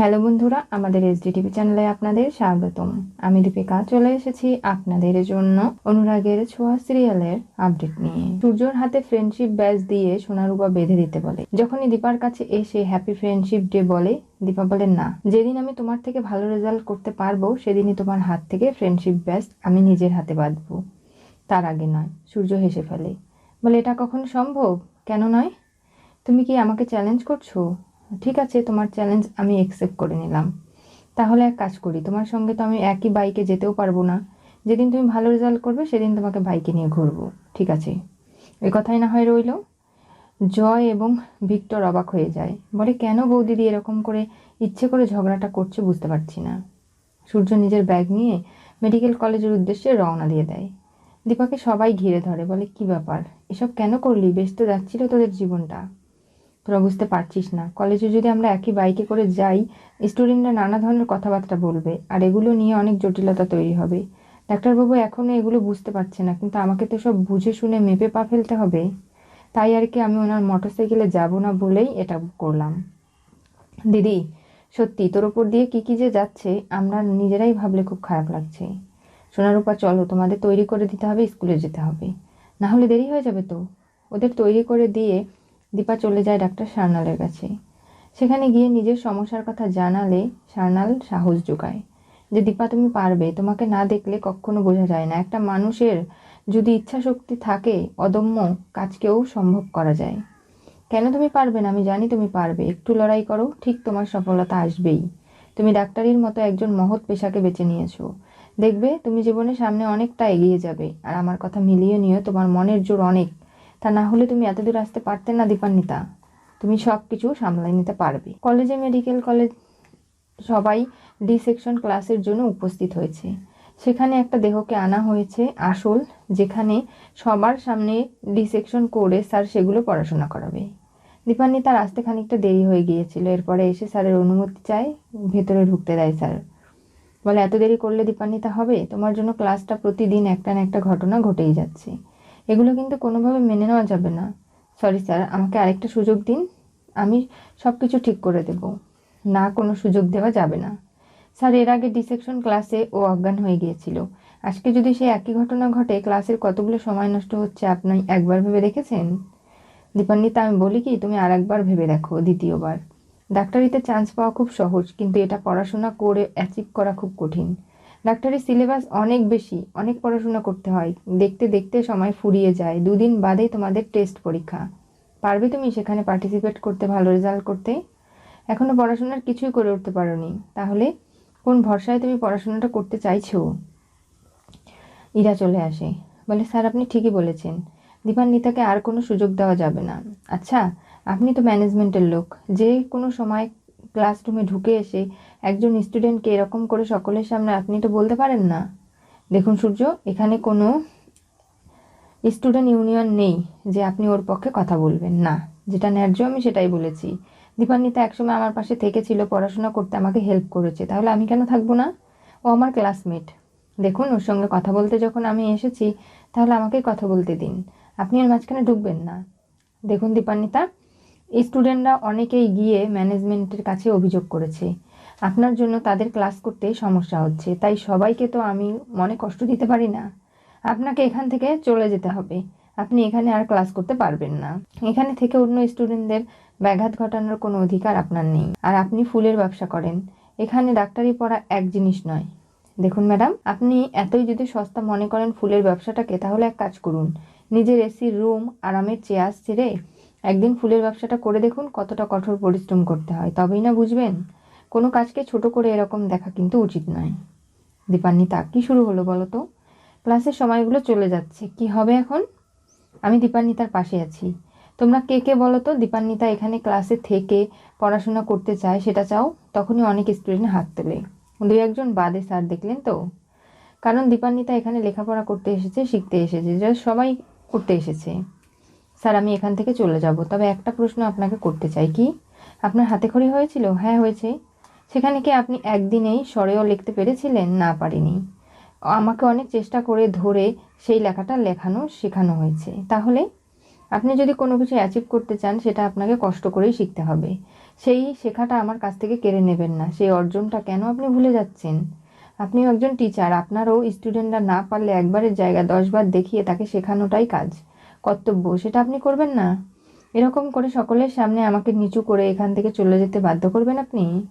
Hello বন্ধুরা, আমাদের S SDTV চ্যানেলে আপনাদের স্বাগতম। আমি দীপিকা, চলে এসেছি আপনাদের জন্য অনুরাগের ছোঁয়া সিরিয়ালের আপডেট নিয়ে। সূর্যর হাতে ফ্রেন্ডশিপ ব্যাচ দিয়ে সোনারূপা বেঁধে দিতে বলে। যখনই দীপার কাছে এসে হ্যাপি ফ্রেন্ডশিপ ডে বলে, দীপা বলে, না, যেদিন আমি তোমার থেকে ভালো রেজাল্ট করতে পারব, সেদিনই তোমার হাত থেকে ফ্রেন্ডশিপ ব্যাচ আমি নিজের হাতে বাঁধবো। তার আগে নয়। সূর্য হেসে ফেলে। বলে, এটা কখন সম্ভব? কেন নয়? তুমি কি আমাকে চ্যালেঞ্জ করছ? ঠিক আছে, তোমার চ্যালেঞ্জ আমি অ্যাকসেপ্ট করে নিলাম। তাহলে এক কাজ করি, তোমার সঙ্গে তো আমি একই বাইকে যেতেও পারব না। যেদিন তুমি ভালো রেজাল্ট করবে, সেদিন তোমাকে বাইকে নিয়ে ঘুরবো, ঠিক আছে? এই কথাই না হয় রইল। জয় এবং ভিক্টর অবাক হয়ে যায়। বলে, কেন বৌদিদি এরকম করে ইচ্ছে করে ঝগড়াটা করছে বুঝতে পারছি না। সূর্য নিজের ব্যাগ নিয়ে মেডিকেল কলেজের উদ্দেশ্যে রওনা দিয়ে দেয়। দীপাকে সবাই ঘিরে ধরে, বলে, কি ব্যাপার? এসব কেন করলি? বেশ তো যাচ্ছিল তোদের জীবনটা। তোরা বুঝতে পারছিস না। কলেজে যদি আমরা একই বাইকে করে যাই, স্টুডেন্টরা নানা ধরনের কথাবার্তা বলবে, আর এগুলো নিয়ে অনেক জটিলতা তৈরি হবে। ডাক্তারবাবু এখনও এগুলো বুঝতে পারছে না, কিন্তু আমাকে তো সব বুঝে শুনে মেপে পা ফেলতে হবে। তাই আর কি আমি ওনার মোটরসাইকেলে যাব না বলেই এটা করলাম। দিদি, সত্যি তোর ওপর দিয়ে কী কী যে যাচ্ছে, আমরা নিজেরাই ভাবলে খুব খারাপ লাগছে। সোনারূপা, চলো, তোমাদের তৈরি করে দিতে হবে, স্কুলে যেতে হবে। না হলে দেরি হয়ে যাবে তো? ওদের তৈরি করে দিয়ে দীপা চলে যায় ডাক্তার সার্নালের কাছে সেখানে গিয়ে নিজের সমস্যার কথা জানালে সার্নাল সাহস যোগায় যে, দীপা, তুমি পারবে। তোমাকে না দেখলে কখনো বোঝা যায় না। একটা মানুষের যদি ইচ্ছা শক্তি থাকে, অদম্য কাজকেও সম্ভব করা যায়। কেন তুমি পারবে না? আমি জানি তুমি পারবে। একটু লড়াই করো, ঠিক তোমার সফলতা আসবেই। তুমি ডাক্তারির মতো একজন মহৎ পেশাকে বেছে নিয়েছো। দেখবে, তুমি জীবনের সামনে অনেকটা এগিয়ে যাবে। আর আমার কথা মিলিয়ে নিও, তোমার মনের জোর অনেক। তা না হলে তুমি এতদূর আসতে পারতে না, দীপান্বিতা। তুমি সব কিছু সামলাই নিতে পারবে। কলেজে মেডিকেল কলেজ সবাই ডি সেকশন ক্লাসের জন্য উপস্থিত হয়েছে। সেখানে একটা দেহকে আনা হয়েছে আসল, যেখানে সবার সামনে ডি সেকশন করে স্যার সেগুলো পড়াশোনা করাবে। দীপান্বিতার আসতে খানিকটা দেরি হয়ে গিয়েছিল। এরপরে এসে স্যারের অনুমতি চায়, ভেতরে ঢুকতে দেয় স্যার। বলে, এত দেরি করলে দীপান্বিতা হবে? তোমার জন্য ক্লাসটা প্রতিদিন একটা না একটা ঘটনা ঘটেই যাচ্ছে। এগুলো কিন্তু কোনোভাবে মেনে নেওয়া যাবে না। সরি স্যার, আমাকে আরেকটা সুযোগ দিন। আমি সব কিছু ঠিক করে দেব। না, কোনো সুযোগ দেওয়া যাবে না। স্যার, এর আগে ডিসেকশন ক্লাসে ও অজ্ঞান হয়ে গিয়েছিল। আজকে যদি সে একই ঘটনা ঘটে ক্লাসের কতগুলো সময় নষ্ট হচ্ছে আপনি একবার ভেবে দেখেছেন? দীপান্বিতা আমি বলি কি, তুমি আর একবার ভেবে দেখো দ্বিতীয়বার। ডাক্তারিতে চান্স পাওয়া খুব সহজ, কিন্তু এটা পড়াশোনা করে অ্যাচিভ করা খুব কঠিন। ডাক্তারের সিলেবাস অনেক বেশি, অনেক পড়াশোনা করতে হয়। দেখতে দেখতে সময় ফুরিয়ে যায়। দুদিন বাদেই তোমাদের টেস্ট পরীক্ষা। পারবে তুমি সেখানে পার্টিসিপেট করতে, ভালো রেজাল্ট করতে? এখনও পড়াশোনার কিছুই করে উঠতে পারোনি। তাহলে কোন ভরসায় তুমি পড়াশোনাটা করতে চাইছো? ইরা চলে আসে। বলে, স্যার, আপনি ঠিকই বলেছেন। দীপান্বিতাকে আর কোনো সুযোগ দেওয়া যাবে না। আচ্ছা আপনি তো ম্যানেজমেন্টের লোক। যে কোনো সময় ক্লাসরুমে ঢুকে এসে একজন স্টুডেন্টকে এরকম করে সকলের সামনে, আপনি তো বলতে পারেন না। দেখুন সূর্য, এখানে কোনো স্টুডেন্ট ইউনিয়ন নেই যে আপনি ওর পক্ষে কথা বলবেন। না, যেটা ন্যায্য আমি সেটাই বলেছি। দীপান্বিতা একসময় আমার পাশে থেকেছিল, পড়াশোনা করতে আমাকে হেল্প করেছে। তাহলে আমি কেন থাকব না? ও আমার ক্লাসমেট দেখুন, ওর সঙ্গে কথা বলতে যখন আমি এসেছি, তাহলে আমাকে কথা বলতে দিন। আপনি এর মাঝখানে ঢুকবেন না। দেখুন দীপান্বিতা স্টুডেন্টরা অনেকেই গিয়ে ম্যানেজমেন্টের কাছে অভিযোগ করেছে। আপনার জন্য তাদের ক্লাস করতে সমস্যা হচ্ছে, তাই সবাইকে তো আমি মনে কষ্ট দিতে পারি না। আপনাকে এখান থেকে চলে যেতে হবে। আপনি এখানে আর ক্লাস করতে পারবেন না। এখানে থেকে অন্য স্টুডেন্টদের ব্যাঘাত ঘটানোর কোনো অধিকার আপনার নেই। আর আপনি ফুলের ব্যবসা করেন। এখানে ডাক্তারি পড়া এক জিনিস নয়। দেখুন ম্যাডাম, আপনি এতই যদি সস্তা মনে করেন ফুলের ব্যবসাটাকে, তাহলে এক কাজ করুন। নিজের এসির রুম, আরামের চেয়ার ছেড়ে একদিন ফুলের ব্যবসাটা করে দেখুন কতটা কঠোর পরিশ্রম করতে হয়, তবেই না বুঝবেন? কোনো কাজকে ছোট করে এরকম দেখা কিন্তু উচিত নয়। দীপান্বিতা, কী শুরু হলো বলো তো? ক্লাসের সময়গুলো চলে যাচ্ছে, কি হবে এখন? আমি দীপান্বিতার পাশে আছি। তোমরা কে কে বলো তো? দীপান্বিতা এখানে ক্লাসে থেকে পড়াশোনা করতে চায়, সেটা চাও? তখনই অনেক স্টুডেন্ট হাত তোলে। দুই একজন বাদে স্যার দেখলেন তো? কারণ দীপান্বিতা এখানে লেখাপড়া করতে এসেছে, শিখতে এসেছে, যা সবাই করতে এসেছে। স্যার, আমি এখান থেকে চলে যাব। তবে একটা প্রশ্ন আপনাকে করতে চাই, কি? আপনার হাতে খড়ি হয়েছিল? হ্যাঁ হয়েছে। সেখানে কি আপনি একদিনেই স্বরেও লিখতে পেরেছিলেন? না, পারিনি। আমাকে অনেক চেষ্টা করে ধরে সেই লেখাটা লেখানো, শেখানো হয়েছে। তাহলে আপনি যদি কোনো কিছু অ্যাচিভ করতে চান, সেটা আপনাকে কষ্ট করেই শিখতে হবে। সেই শেখাটা আমার কাছ থেকে কেড়ে নেবেন না। সেই অর্জনটা কেন আপনি ভুলে যাচ্ছেন? আপনিও একজন টিচার আপনারও স্টুডেন্টরা না পারলে একবারের জায়গা দশবার দেখিয়ে তাকে শেখানোটাই কাজ। কর্তব্য, সেটা আপনি করবেন না। এরকম করে সকলের সামনে আমাকে নিচু করে এখান থেকে চলে যেতে বাধ্য করবেন আপনি?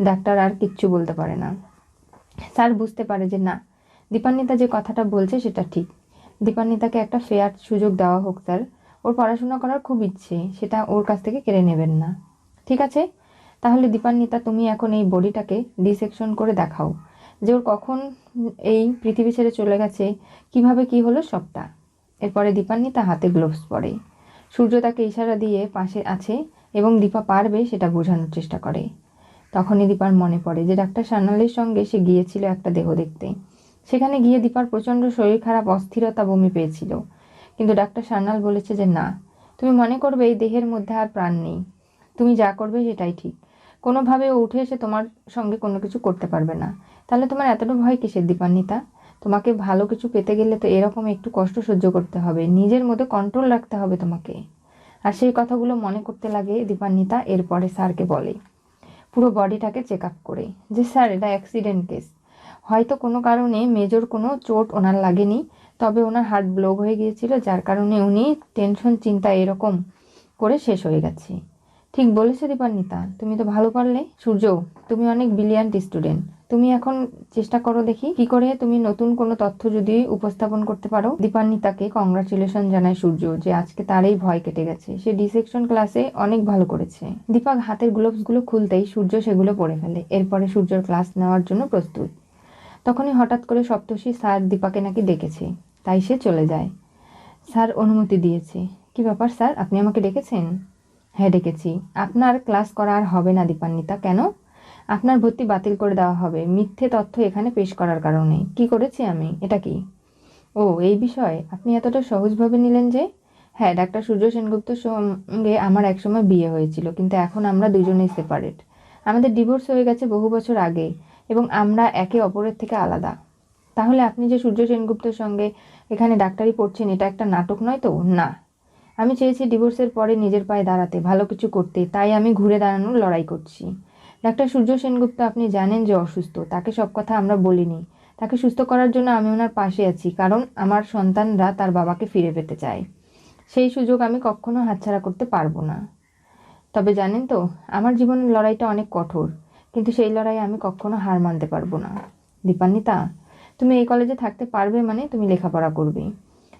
ডাক্তার আর কিচ্ছু বলতে পারে না। স্যার বুঝতে পারে যে না, দীপান্বিতা যে কথাটা বলছে সেটা ঠিক। দীপান্বিতাকে একটা ফেয়ার সুযোগ দেওয়া হোক স্যার। ওর পড়াশোনা করার খুব ইচ্ছে, সেটা ওর কাছ থেকে কেড়ে নেবেন না। ঠিক আছে? তাহলে দীপান্বিতা, তুমি এখন এই বডিটাকে ডিসেকশন করে দেখাও। যে ওর কখন এই পৃথিবী ছেড়ে চলে গেছে, কীভাবে কি হলো সবটা। এরপরে দীপান্বিতা হাতে গ্লোভস পরে। সূর্য তাকে ইশারা দিয়ে পাশে আছে এবং দীপা পারবে সেটা বোঝানোর চেষ্টা করে। তখনই দীপার মনে পড়ে যে ডাক্তার সান্যালের সঙ্গে সে গিয়েছিল একটা দেহ দেখতে। সেখানে গিয়ে দীপার প্রচণ্ড শরীর খারাপ, অস্থিরতা বমি পেয়েছিল। কিন্তু ডাক্তার সান্যাল বলেছে যে, না, তুমি মনে করবে এই দেহের মধ্যে আর প্রাণ নেই। তুমি যা করবে সেটাই ঠিক। কোনোভাবে উঠে এসে তোমার সঙ্গে কোনো কিছু করতে পারবে না। তাহলে তোমার এতটা ভয় কিসের দীপান্বিতা? তোমাকে ভালো কিছু পেতে গেলে তো এরকম একটু কষ্ট সহ্য করতে হবে। নিজের মধ্যে কন্ট্রোল রাখতে হবে তোমাকে। আর সেই কথাগুলো মনে করতে লাগে দীপান্বিতা, এরপরে স্যারকে বলে। পুরো বডিটাকে চেক আপ করে। যে স্যার, এটা অ্যাক্সিডেন্ট কেস হয়তো কোনো কারণে মেজর কোনো চোট ওনার লাগেনি, তবে ওনার হার্ট ব্লক হয়ে গিয়েছিল, যার কারণে উনি টেনশন চিন্তা এরকম করে শেষ হয়ে গেছে। ঠিক বলেছে দীপান্বিতা, তুমি তো ভালো পারলে। সূর্য, তুমি অনেক ব্রিলিয়ান্ট স্টুডেন্ট তুমি এখন চেষ্টা করো দেখি কি করে তুমি নতুন কোনো তথ্য যদি উপস্থাপন করতে পারো। দীপান্বিতাকে কংগ্রাচুলেশন জানায় সূর্য যে আজকে তার এই ভয় কেটে গেছে। সে ডিসেকশন ক্লাসে অনেক ভালো করেছে। দীপাক হাতের গ্লোভসগুলো খুলতেই সূর্য সেগুলো পরে ফেলে। এরপরে সূর্যর ক্লাস নেওয়ার জন্য প্রস্তুত। তখনই হঠাৎ করে সপ্তর্ষি স্যার দীপাকে নাকি ডেকেছে, তাই সে চলে যায়। স্যার অনুমতি দিয়েছে। কি ব্যাপার স্যার, আপনি আমাকে ডেকেছেন? হ্যাঁ ডেকেছি। আপনার ক্লাস করা আর হবে না দীপান্বিতা, কেন? আপনার ভর্তি বাতিল করে দেওয়া হবে। মিথ্যে তথ্য এখানে পেশ করার কারণে। কি করেছি আমি? এটা কি? ও, এই বিষয়ে আপনি এতটা সহজভাবে নিলেন যে? হ্যাঁ ডাক্তার সূর্য সেনগুপ্তর সঙ্গে আমার একসময় বিয়ে হয়েছিল, কিন্তু এখন আমরা দুজনেই সেপারেট আমাদের ডিভোর্স হয়ে গেছে বহু বছর আগে, এবং আমরা একে অপরের থেকে আলাদা। তাহলে আপনি যে সূর্য সেনগুপ্তের সঙ্গে এখানে ডাক্তারি পড়ছেন, এটা একটা নাটক নয় তো? না। আমি চেয়েছি ডিভোর্সের পরে নিজের পায়ে দাঁড়াতে, ভালো কিছু করতে, তাই আমি ঘুরে দাঁড়ানোর লড়াই করছি। ডাক্তার সূর্য সেনগুপ্ত, আপনি জানেন যে অসুস্থ। তাকে সব কথা আমরা বলিনি। তাকে সুস্থ করার জন্য আমি ওনার পাশে আছি, কারণ আমার সন্তানরা তার বাবাকে ফিরে পেতে চায়। সেই সুযোগ আমি কখনো হাতছাড়া করতে পারব না। তবে জানেন তো, আমার জীবনের লড়াইটা অনেক কঠোর, কিন্তু সেই লড়াই আমি কখনো হার মানতে পারব না। দীপান্বিতা, তুমি এই কলেজে থাকতে পারবে মানে তুমি লেখাপড়া করবে।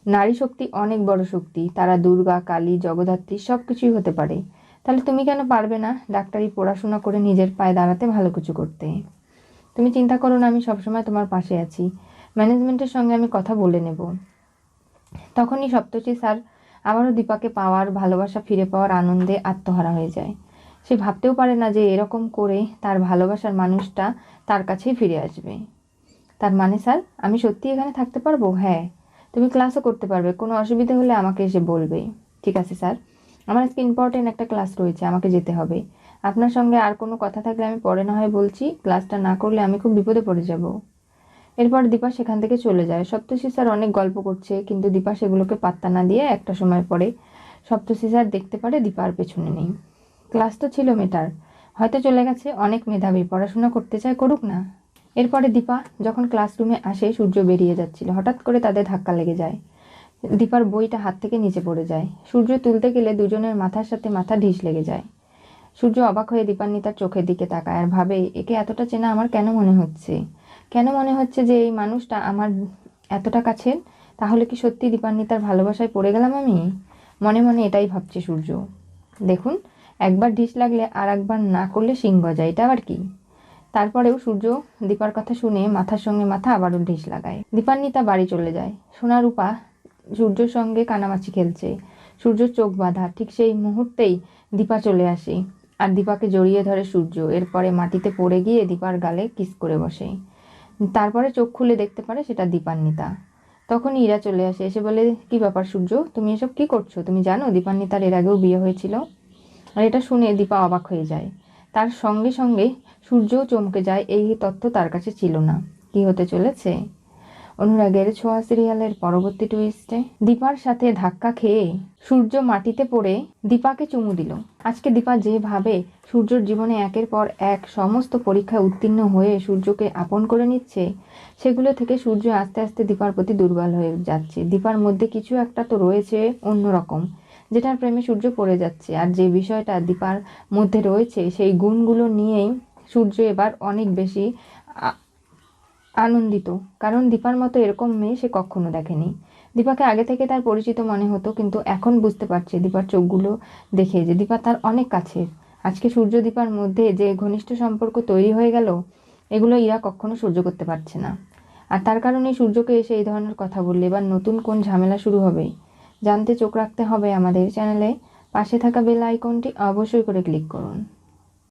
নারী শক্তি অনেক বড় শক্তি, তারা দুর্গা, কালী, জগদ্ধাত্রী সব কিছুই হতে পারে। তাহলে তুমি কেন পারবে না ডাক্তারি পড়াশোনা করে নিজের পায়ে দাঁড়াতে ভালো কিছু করতে? তুমি চিন্তা করো না, আমি সবসময় তোমার পাশে আছি। ম্যানেজমেন্টের সঙ্গে আমি কথা বলে নেব। তখনই সপ্তর্ষি স্যার আবারও দীপাকে পাওয়ার, ভালোবাসা ফিরে পাওয়ার আনন্দে আত্মহারা হয়ে যায়। সে ভাবতেও পারে না যে এরকম করে তার ভালোবাসার মানুষটা তার কাছেই ফিরে আসবে। তার মানে স্যার, আমি সত্যি এখানে থাকতে পারব? হ্যাঁ। তুমি ক্লাসও করতে পারবে, কোনো অসুবিধা হলে আমাকে এসে বলবে। ঠিক আছে স্যার। আমার আজকে ইম্পর্টেন্ট একটা ক্লাস রয়েছে, আমাকে যেতে হবে। আপনার সঙ্গে আর কোনো কথা থাকলে আমি পরে না হয় বলছি ক্লাসটা না করলে আমি খুব বিপদে পড়ে যাব। এরপর দীপা সেখান থেকে চলে যায়। সপ্তশী স্যার অনেক গল্প করছে, কিন্তু দীপা সেগুলোকে পাত্তা না দিয়ে একটা সময় পরে সপ্তশী স্যার দেখতে পারে দীপা আর পেছনে নেই। ক্লাস তো ছিল মেটার। হয়তো চলে গেছে, অনেক মেধাবী, পড়াশোনা করতে চায়, করুক না। এরপরে দীপা যখন ক্লাসরুমে আসে, সূর্য বেরিয়ে যাচ্ছিল। হঠাৎ করে তাদের ধাক্কা লেগে যায়। দীপার বইটা হাত থেকে নিচে পড়ে যায়। সূর্য তুলতে গেলে দুজনের মাথার সাথে মাথা ঢিস লেগে যায়। সূর্য অবাক হয়ে দীপান্বিতার চোখের দিকে তাকায় আর ভাবে, একে এতটা চেনা আমার কেন মনে হচ্ছে? কেন মনে হচ্ছে যে এই মানুষটা আমার এতটা কাছের? তাহলে কি সত্যি দীপান্বিতার ভালোবাসায় পড়ে গেলাম আমি? মনে মনে এটাই ভাবছে সূর্য। দেখুন, একবার ঢিস লাগলে আর একবার না করলে সিংহ যায় এটা আবার কি? তারপরেও সূর্য দীপার কথা শুনে মাথার সঙ্গে মাথা আবারও ঢিস লাগায়। দীপান্বিতা বাড়ি চলে যায়। সোনা রূপা সূর্যর সঙ্গে কানামাছি খেলছে। সূর্যর চোখ বাঁধা, ঠিক সেই মুহূর্তেই দীপা চলে আসে আর দীপাকে জড়িয়ে ধরে সূর্য। এরপরে মাটিতে পড়ে গিয়ে দীপার গালে কিস করে বসে। তারপরে চোখ খুলে দেখতে পারে সেটা দীপান্বিতা। তখন ইরা চলে আসে, এসে বলে, কি ব্যাপার সূর্য? তুমি এসব কি করছ? তুমি জানো দীপান্বিতার এর আগেও বিয়ে হয়েছিল? আর এটা শুনে দীপা অবাক হয়ে যায়। তার সঙ্গে সঙ্গে সূর্যও চমকে যায়, এই তথ্য তার কাছে ছিল না। কি হতে চলেছে? অনুরাগের ছোঁয়া সিরিয়ালের পরবর্তী টুইস্টে দীপার সাথে ধাক্কা খেয়ে সূর্য মাটিতে পড়ে দীপাকে চুমু দিল। আজকে দীপা যেভাবে সূর্যর জীবনে একের পর এক সমস্ত পরীক্ষায় উত্তীর্ণ হয়ে সূর্যকে আপন করে নিচ্ছে, সেগুলো থেকে সূর্য আস্তে আস্তে দীপার প্রতি দুর্বল হয়ে যাচ্ছে। দীপার মধ্যে কিছু একটা তো রয়েছে অন্যরকম, যেটার প্রেমে সূর্য পড়ে যাচ্ছে। আর যে বিষয়টা দীপার মধ্যে রয়েছে, সেই গুণগুলো নিয়েই সূর্য এবার অনেক বেশি আনন্দিত। কারণ দীপার মতো এরকম মেয়ে সে কখনো দেখেনি। দীপাকে আগে থেকে তার পরিচিত মনে হতো, কিন্তু এখন বুঝতে পারছে দীপার চোখগুলো দেখে যে দীপা তার অনেক কাছের। আজকে সূর্য দীপার মধ্যে যে ঘনিষ্ঠ সম্পর্ক তৈরি হয়ে গেল, এগুলো ইরা কখনো সহ্য করতে পারছে না। আর তার কারণে সূর্যকে এসে এই ধরনের কথা বললে, এবার নতুন কোন ঝামেলা শুরু হবে? জানতে চোখ রাখতে হবে আমাদের চ্যানেলে। পাশে থাকা বেল আইকনটি অবশ্যই করে ক্লিক করুন।